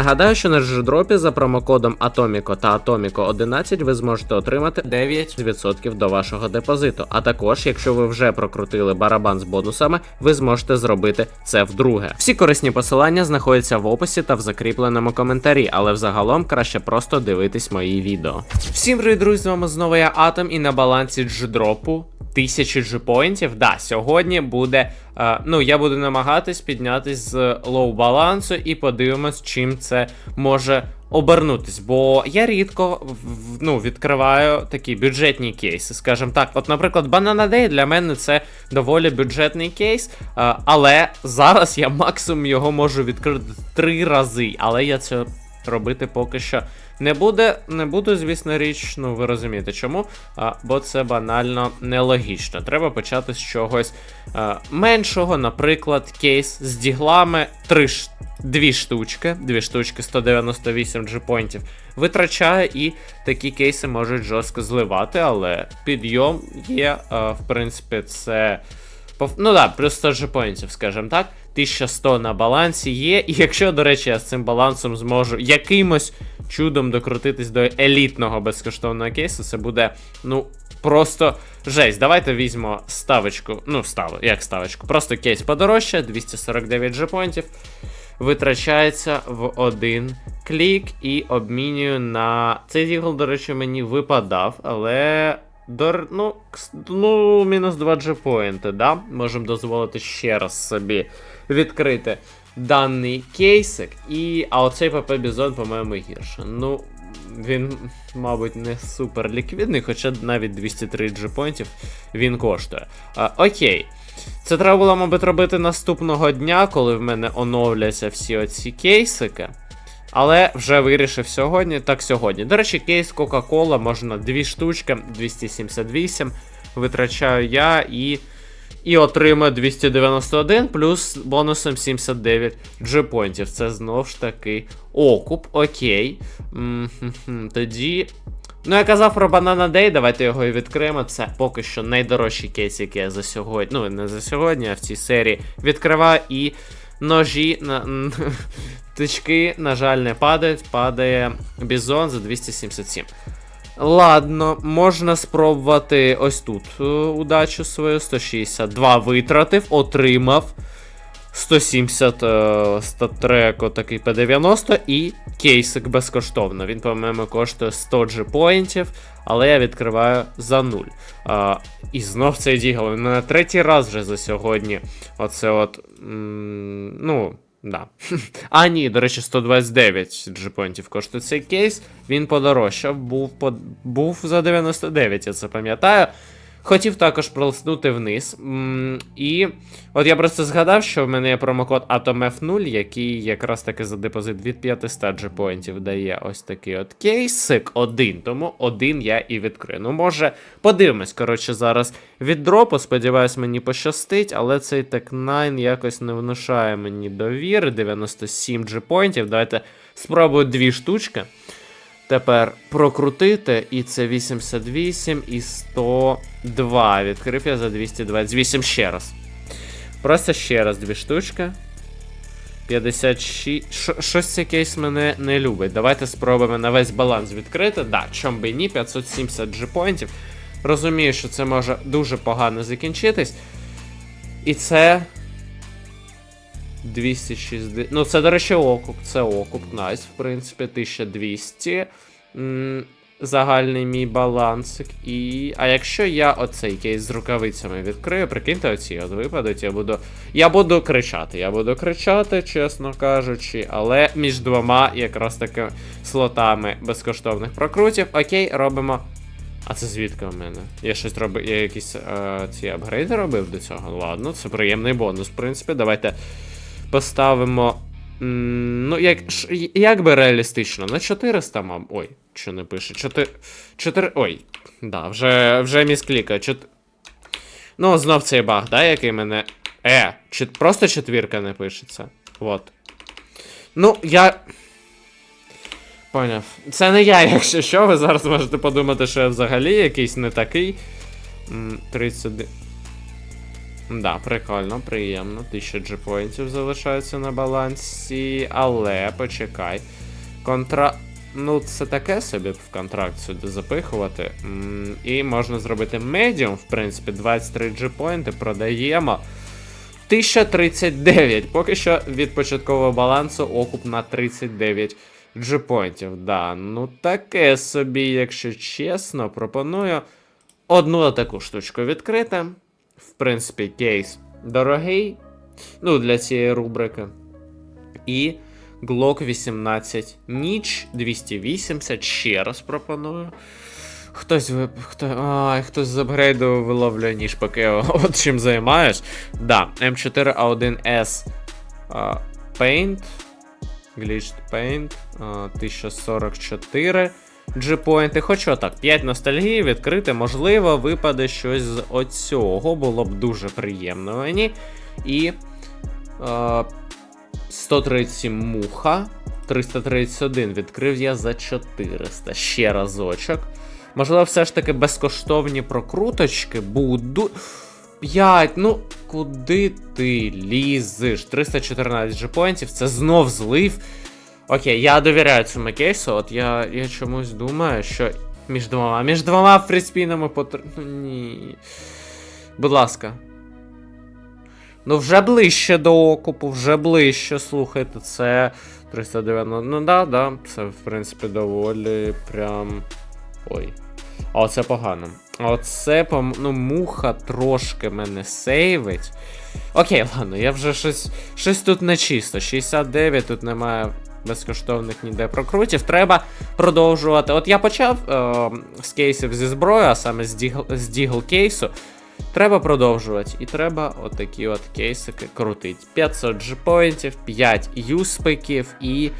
Нагадаю, що на джедропі за промокодом Atomico та Atomico 11 ви зможете отримати 9% до вашого депозиту. А також, якщо ви вже прокрутили барабан з бонусами, ви зможете зробити це вдруге. Всі корисні посилання знаходяться в описі та в закріпленому коментарі, але взагалом краще просто дивитись мої відео. Всім привіт, друзі, з вами знову я Атом і на балансі джедропу. Тисячі джипоінтів. Да, сьогодні буде. Е, ну, я буду намагатись піднятись з лоу балансу і подивимось, чим це може обернутись. Бо я рідко ну, відкриваю такі бюджетні кейси. Скажімо так, от, наприклад, Banana Day для мене це доволі бюджетний кейс. е, але зараз я максимум його можу відкрити три рази. Але я це робити поки що не буде, не буду, звісно, річ, ну ви розумієте чому. А, бо це банально нелогічно. Треба почати з чогось а, меншого, наприклад, кейс з діглами 3 ш... Дві штучки, дві штучки 198 джипоінтів витрачає, і такі кейси можуть жорстко зливати, але підйом є, а, в принципі, це. Ну да, плюс 100 джипоінтів, скажімо так. 1100 на балансі є. І якщо, до речі, я з цим балансом зможу якимось чудом докрутитись до елітного безкоштовного кейсу, це буде, ну, просто жесть. Давайте візьмемо ставочку. Ну, ставу, як ставочку. Просто кейс подорожче, 249 джипоінтів. Витрачається в один клік і обмінюю на. Цей дігл, до речі, мені випадав, але. Дор... Ну, ну, мінус 2 джепоінти, да? Можемо дозволити ще раз собі відкрити даний кейсик. І... А оцей ПП Бізон, по-моєму, гірше. Ну, він, мабуть, не супер ліквідний, хоча навіть 203 джепоінтів він коштує. А, окей. Це треба було, мабуть, робити наступного дня, коли в мене оновляться всі оці кейсики. Але вже вирішив сьогодні, так сьогодні. До речі, кейс Coca-Cola можна дві штучки, 278. Витрачаю я і. І отримаю 291 плюс бонусом 79 джипонтів. Це знов ж таки окуп. Окей. М-хм-хм, Тоді. Ну, я казав про Banana Day, давайте його і відкриємо. Це поки що найдорожчий кейс, який я за сьогодні. Ну, не за сьогодні, а в цій серії відкриваю і ножі на. Тички, на жаль, не падають. Падає бізон за 277. Ладно, можна спробувати ось тут е, удачу свою. 162 витратив, отримав. 170 е, статреко такий P90 і кейсик безкоштовно. Він, по-моєму, коштує 100 G-поінтів, але я відкриваю за 0. А, і знов цей дігл. На третій раз вже за сьогодні. Оце от. м, ну. Да. А, ні, до речі, 129 джипонтів коштує цей кейс. Він подорожчав, був, був за 99, я це пам'ятаю. Хотів також пролиснути вниз. І от я просто згадав, що в мене є промокод AtomF0, який якраз таки за депозит від 500 джипоінтів дає ось такий от кейсик один. Тому один я і відкрию. Ну, може, подивимось, коротше, зараз від дропу. Сподіваюсь, мені пощастить, але цей Tech 9 якось не внушає мені довіри. 97 джипоінтів. Давайте спробую дві штучки. Тепер прокрутити, і це 88 і 102. Відкрив я за 228 ще раз. Просто ще раз дві штучки. 56. Щось кейс мене не любить. Давайте спробуємо на весь баланс відкрити. Да, чом би ні, 570 джипоінтів. Розумію, що це може дуже погано закінчитись. І це. 260. Ну, це, до речі, окуп. Це окуп, найс, в принципі, 1200. М, Загальний мій балансик. І. А якщо я оцей кейс з рукавицями відкрию, прикиньте, оці от випадуть, я буду. Я буду кричати. Я буду кричати, чесно кажучи, але між двома якраз таки слотами безкоштовних прокрутів. Окей, робимо. А це звідки у мене? Я щось робив. Я якісь е, ці апгрейди робив до цього. Ладно, це приємний бонус, в принципі. Давайте поставимо. Ну, як, як би реалістично? На 400, мабуть. Ой, що не пише? 4. 4. Ой. Да, вже, вже міскліка. 4... Ну, знов цей баг, да, який мене. Е, чи просто четвірка не пишеться. Вот. Ну, я. Поняв. Це не я, якщо що, ви зараз можете подумати, що я взагалі якийсь не такий. М, 31. Да, прикольно, приємно. 1000 G-поінтів залишається на балансі, але почекай. Контра. Ну, це таке собі в контракт сюди запихувати. І можна зробити медіум, в принципі, 23 G-поінти продаємо. 1039. Поки що від початкового балансу окуп на 39 G-поінтів. Да, ну таке собі, якщо чесно, пропоную одну таку штучку відкрити. В принципі, кейс дорогий. Ну, для цієї рубрики. І Glock 18 ніч 280. Ще раз пропоную. Хтось. Хто, ай, хтось з апгрейду виловлює ніж, поки от чим займаєш. Да, M4A1S а, Paint. Glitched Paint. а, 1044 G-Point. Хочу так, 5 ностальгії відкрити. Можливо, випаде щось з оцього. Було б дуже приємно мені. І. А, 137 муха. 331 відкрив я за 400. Ще разочок. Можливо, все ж таки безкоштовні прокруточки будуть. 5, ну куди ти лізеш? 314 джепоінтів, це знов злив. Окей, я довіряю цьому кейсу, от я, я чомусь думаю, що між двома, між двома фріспінами потр... Ну ні. Будь ласка. Ну, вже ближче до окупу, вже ближче, слухайте, це 390. Ну да, да, це в принципі доволі прям. Ой. А оце погано. А оце, ну, муха трошки мене сейвить. Окей, ладно, я вже щось, щось тут нечисто. 69, тут немає безкоштовних ніде прокрутів. Треба продовжувати. От я почав е, з кейсів зі зброї, а саме з дігл, з дігл кейсу. Треба продовжувати. І треба отакі от кейсики крутити. 500 G-поінтів, 5 юспиків і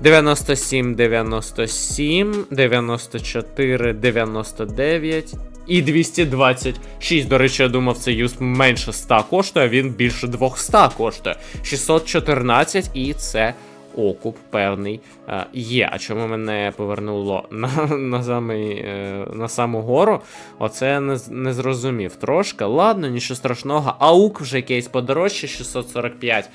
97, 97, 94, 99 і 226. До речі, я думав, це юсп менше 100 коштує, а він більше 200 коштує. 614 і це окуп певний е, є. А чому мене повернуло на, на, самий, е, на саму гору? Оце не, не зрозумів трошки. Ладно, нічого страшного. Аук вже кейс подорожче, 645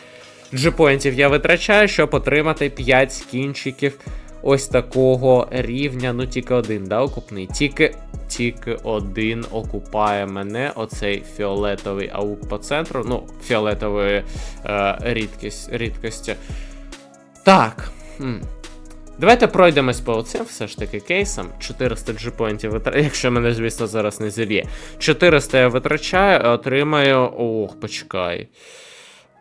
джипоінтів я витрачаю, щоб отримати 5 скінчиків ось такого рівня. Ну, тільки один, да, окупний? Тільки, тільки один окупає мене. Оцей фіолетовий аук по центру. Ну, фіолетової е, рідкість, рідкості. Так. Давайте пройдемось по цим все ж таки кейсам. 400 джипоінтів витрачаю, якщо мене, звісно, зараз не зіб'є. 400 я витрачаю, отримаю. Ох, почекай.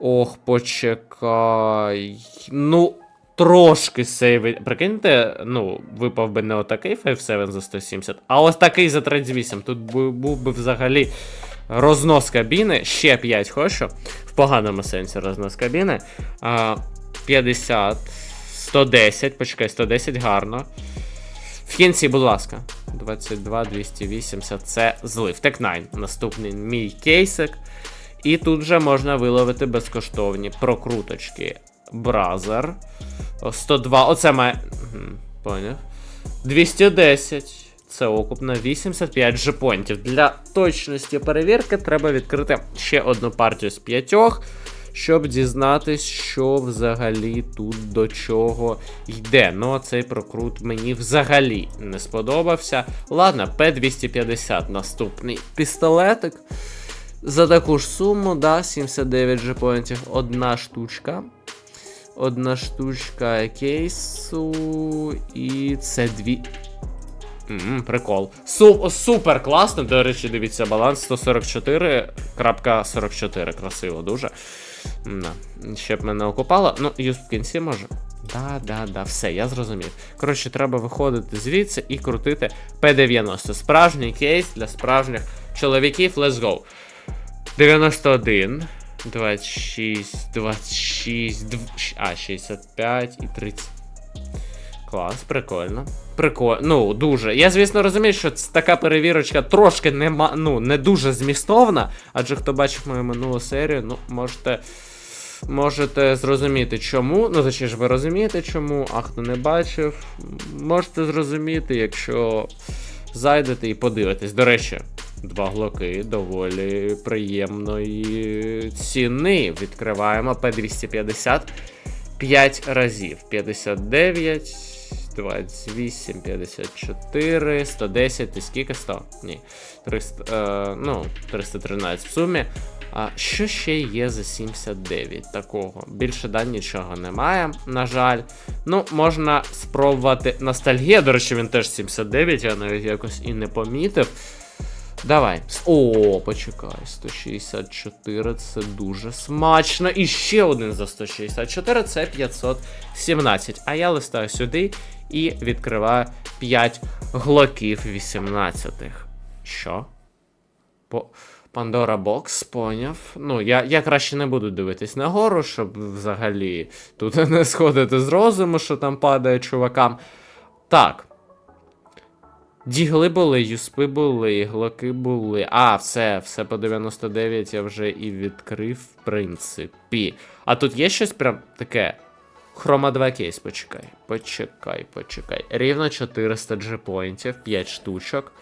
Ох, почекай. Ну, трошки сейвить. Прикиньте, ну, випав би не отакий 5-7 за 170, а ось такий за 38. Тут був би взагалі рознос кабіни. Ще 5 хочу. В поганому сенсі рознос кабіни. А, 50. 110, почекай, 110 гарно. В кінці, будь ласка. 22, 280, це злив. Тек 9. Наступний мій кейсик. І тут же можна виловити безкоштовні прокруточки. Бразер. 102. Оце має. Поняв. 210. Це окуп на 85 жепонтів. Для точності перевірки треба відкрити ще одну партію з п'ятьох, щоб дізнатись, що взагалі тут до чого йде. Ну, а цей прокрут мені взагалі не сподобався. Ладно, П250 наступний пістолетик. За таку ж суму, да, 79 джепоінтів, одна штучка. Одна штучка кейсу. І це дві. М, прикол. Су- супер класно. До речі, дивіться, баланс 144.44. Красиво дуже. Да. Ще б мене окупало. Ну, юз в кінці може. Да, да, да, все, я зрозумів. Коротше, треба виходити звідси і крутити P90. Справжній кейс для справжніх чоловіків. Let's go. 91, 26, 26, дв... а, 65 і 30. Клас, прикольно. Прикольно. Ну, дуже. Я, звісно, розумію, що така перевірочка трошки нема, ну, не дуже змістовна, адже хто бачив мою минулу серію, ну, можете. Можете зрозуміти чому. Ну, точніше, ви розумієте чому, а хто не бачив, можете зрозуміти, якщо зайдете і подивитесь. До речі, Два глоки доволі приємної ціни. Відкриваємо P250 5 разів. 59, 28, 54, 110, і скільки 100? Ні. 300, е, ну, 313 в сумі. А що ще є за 79 такого? Більше да нічого немає, на жаль. Ну, можна спробувати ностальгія. До речі, він теж 79, я навіть якось і не помітив. Давай. О, почекай, 164 це дуже смачно. І ще один за 164 це 517. А я листаю сюди і відкриваю 5 глоків 18. Що? По... Пандора Бокс, поняв. Ну, я, я краще не буду дивитись нагору, щоб взагалі тут не сходити з розуму, що там падає чувакам. Так. Дігли були, юспи були, глоки були. А, все, все по 99 я вже і відкрив, в принципі. А тут є щось прям таке. Хрома 2 кейс, почекай. Почекай, почекай. Рівно 400 джепоінтів, 5 штучок.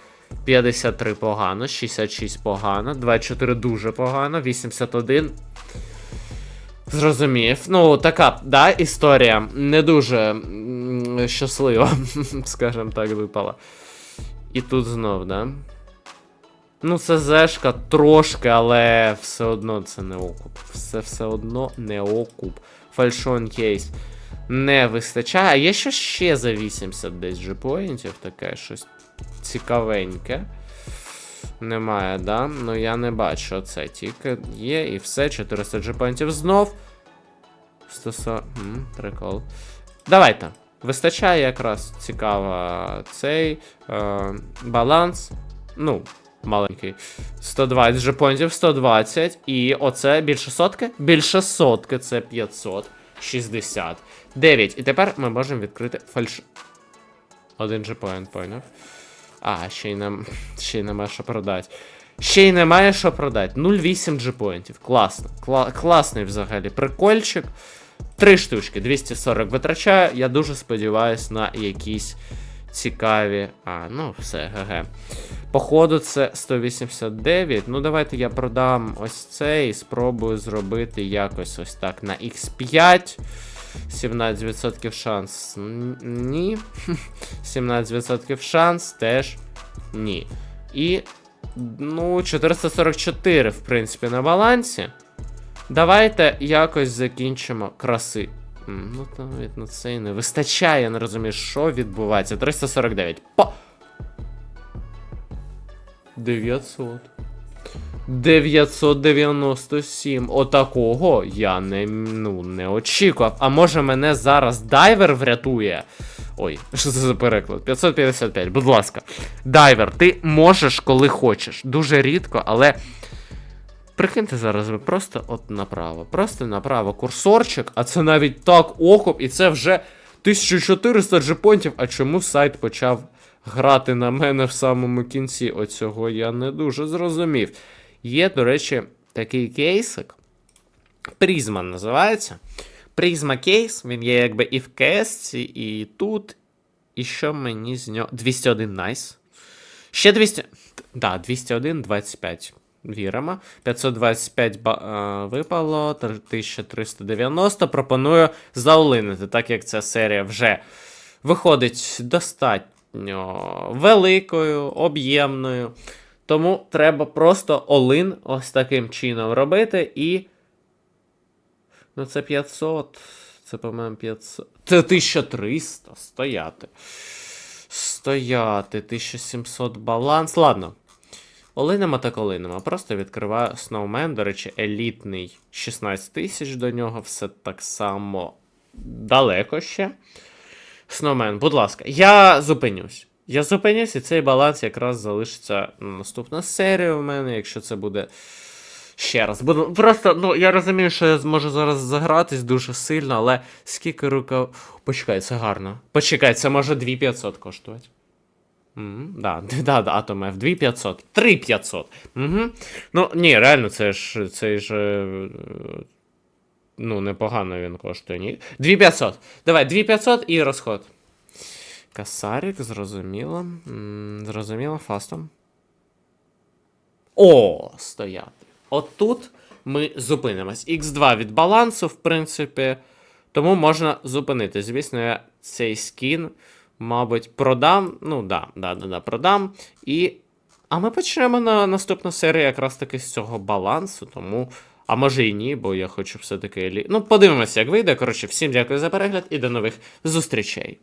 53 погано, 66 погано, 24 дуже погано, 81. Зрозумів. Ну, така, да, історія не дуже щаслива, скажімо так, випала. І тут знов, да? Ну, це зешка трошки, але все одно це не окуп. Все все одно не окуп. Фальшон кейс не вистачає. А є що ще за 80 десь джепоінтів, таке щось цікавеньке. Немає, да? Ну я не бачу це. Тільки є і все. 400 джепоінтів знов. 140. Прикол. Давайте. Вистачає якраз цікаво цей е, баланс. Ну, маленький. 120 джепоінтів, 120. І оце більше сотки? Більше сотки, це 560. 9. І тепер ми можемо відкрити фальш. Один джепоінт, поняв. А, ще й нам. Ще й немає що продати. Ще й немає що продати. 0,8 джепоінтів. Класно. Кла класний взагалі прикольчик. Три штучки, 240 витрачаю. Я дуже сподіваюся на якісь цікаві. А, ну все, ГГ. Походу, це 189. Ну, давайте я продам ось цей і спробую зробити якось ось так на X5. 17% шанс. Ні. 17% шанс теж ні. І. Ну, 444, в принципі, на балансі. Давайте якось закінчимо краси. Ну, там навіть на це і не вистачає, я не розумію, що відбувається. 349. По. 900. 997. Отакого я не, ну, не очікував. А може мене зараз дайвер врятує? Ой, що це за переклад? 555, будь ласка. Дайвер, ти можеш, коли хочеш. Дуже рідко, але. Прикиньте зараз ви просто от направо. Просто направо курсорчик, а це навіть так окоп, і це вже 1400 джепонтів. А чому сайт почав грати на мене в самому кінці? Оцього я не дуже зрозумів. Є, до речі, такий кейсик. Призма називається. Призма кейс, він є якби і в КС, і тут. І що мені з нього. 201 найс. Ще 200. Да, 201, 25. Віримо. 525 ба... е, випало, 1390. Пропоную заулинити, так як ця серія вже виходить достатньо великою, об'ємною. Тому треба просто олин ось таким чином робити і. Ну, це 500. Це, по-моєму, 500. Це 1300. Стояти. Стояти. 1700 баланс. Ладно. Олинемо так олинемо. Просто відкриваю Snowman. До речі, елітний 16 тисяч до нього. Все так само далеко ще. Snowman, будь ласка, я зупинюсь. Я зупинюсь, і цей баланс якраз залишиться на наступна серія у мене, якщо це буде. Ще раз. Буду просто, ну я розумію, що я зможу зараз загратись дуже сильно, але скільки рукав. Почекай, це гарно. Почекай, це може 2500 коштувати. Угу, да, да, да, Atom F, 2500, 3500. Угу. Ну, ні, реально, це ж цей ж. е, Ну, непогано він коштує, ні. 2500. Давай, 2500 і розход. Касарик, зрозуміло. Зрозуміло, фастом. О, стояти. От тут ми зупинимось. Х2 від балансу, в принципі. Тому можна зупинити. Звісно, я цей скін, мабуть, продам. Ну, да, да, да, да, продам. І. А ми почнемо на наступну серію якраз таки з цього балансу, тому. А може і ні, бо я хочу все-таки. Ну, подивимося, як вийде. Коротше, всім дякую за перегляд і до нових зустрічей.